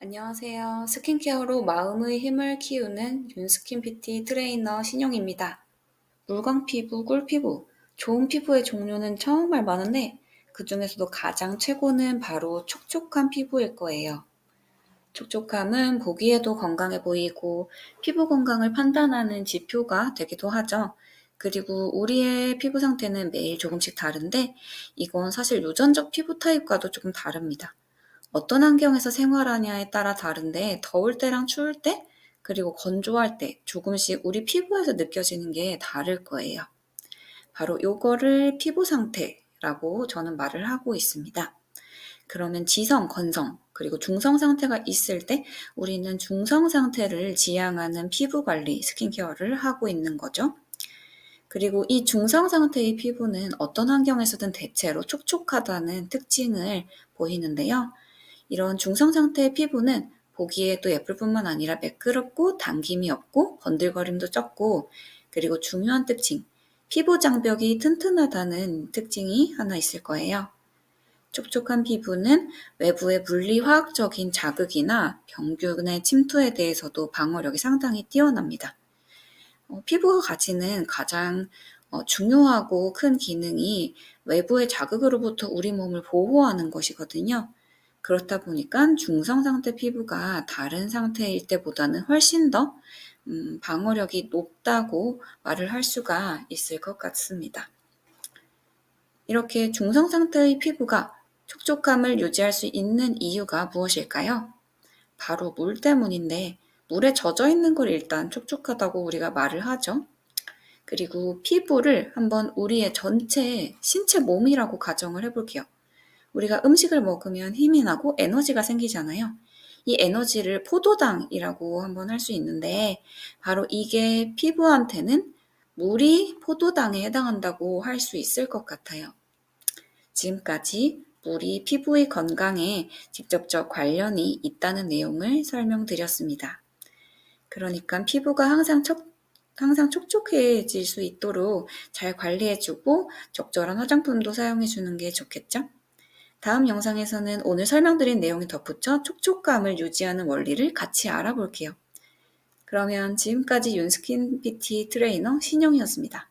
안녕하세요. 스킨케어로 마음의 힘을 키우는 윤스킨 PT 트레이너 신용입니다. 물광 피부, 꿀 피부, 좋은 피부의 종류는 정말 많은데 그 중에서도 가장 최고는 바로 촉촉한 피부일 거예요. 촉촉함은 보기에도 건강해 보이고 피부 건강을 판단하는 지표가 되기도 하죠. 그리고 우리의 피부 상태는 매일 조금씩 다른데 이건 사실 유전적 피부 타입과도 조금 다릅니다. 어떤 환경에서 생활하냐에 따라 다른데 더울 때랑 추울 때 그리고 건조할 때 조금씩 우리 피부에서 느껴지는 게 다를 거예요. 바로 요거를 피부 상태라고 저는 말을 하고 있습니다. 그러면 지성, 건성, 그리고 중성 상태가 있을 때 우리는 중성 상태를 지향하는 피부 관리, 스킨케어를 하고 있는 거죠. 그리고 이 중성 상태의 피부는 어떤 환경에서든 대체로 촉촉하다는 특징을 보이는데요. 이런 중성 상태의 피부는 보기에도 예쁠 뿐만 아니라 매끄럽고 당김이 없고 건들거림도 적고 그리고 중요한 특징, 피부 장벽이 튼튼하다는 특징이 하나 있을 거예요. 촉촉한 피부는 외부의 물리화학적인 자극이나 병균의 침투에 대해서도 방어력이 상당히 뛰어납니다. 어, 피부가 가지는 가장 어, 중요하고 큰 기능이 외부의 자극으로부터 우리 몸을 보호하는 것이거든요. 그렇다 보니까 중성 상태 피부가 다른 상태일 때보다는 훨씬 더 음, 방어력이 높다고 말을 할 수가 있을 것 같습니다. 이렇게 중성 상태의 피부가 촉촉함을 유지할 수 있는 이유가 무엇일까요? 바로 물 때문인데 물에 젖어 있는 걸 일단 촉촉하다고 우리가 말을 하죠. 그리고 피부를 한번 우리의 전체 신체 몸이라고 가정을 해볼게요. 우리가 음식을 먹으면 힘이 나고 에너지가 생기잖아요. 이 에너지를 포도당이라고 한번 할 수 있는데 바로 이게 피부한테는 물이 포도당에 해당한다고 할 수 있을 것 같아요. 지금까지 물이 피부의 건강에 직접적 관련이 있다는 내용을 설명드렸습니다. 그러니까 피부가 항상 촉, 항상 촉촉해질 수 있도록 잘 관리해주고 적절한 화장품도 사용해주는 게 좋겠죠? 다음 영상에서는 오늘 설명드린 내용에 덧붙여 촉촉감을 유지하는 원리를 같이 알아볼게요. 그러면 지금까지 윤스킨 PT 트레이너 신영이었습니다.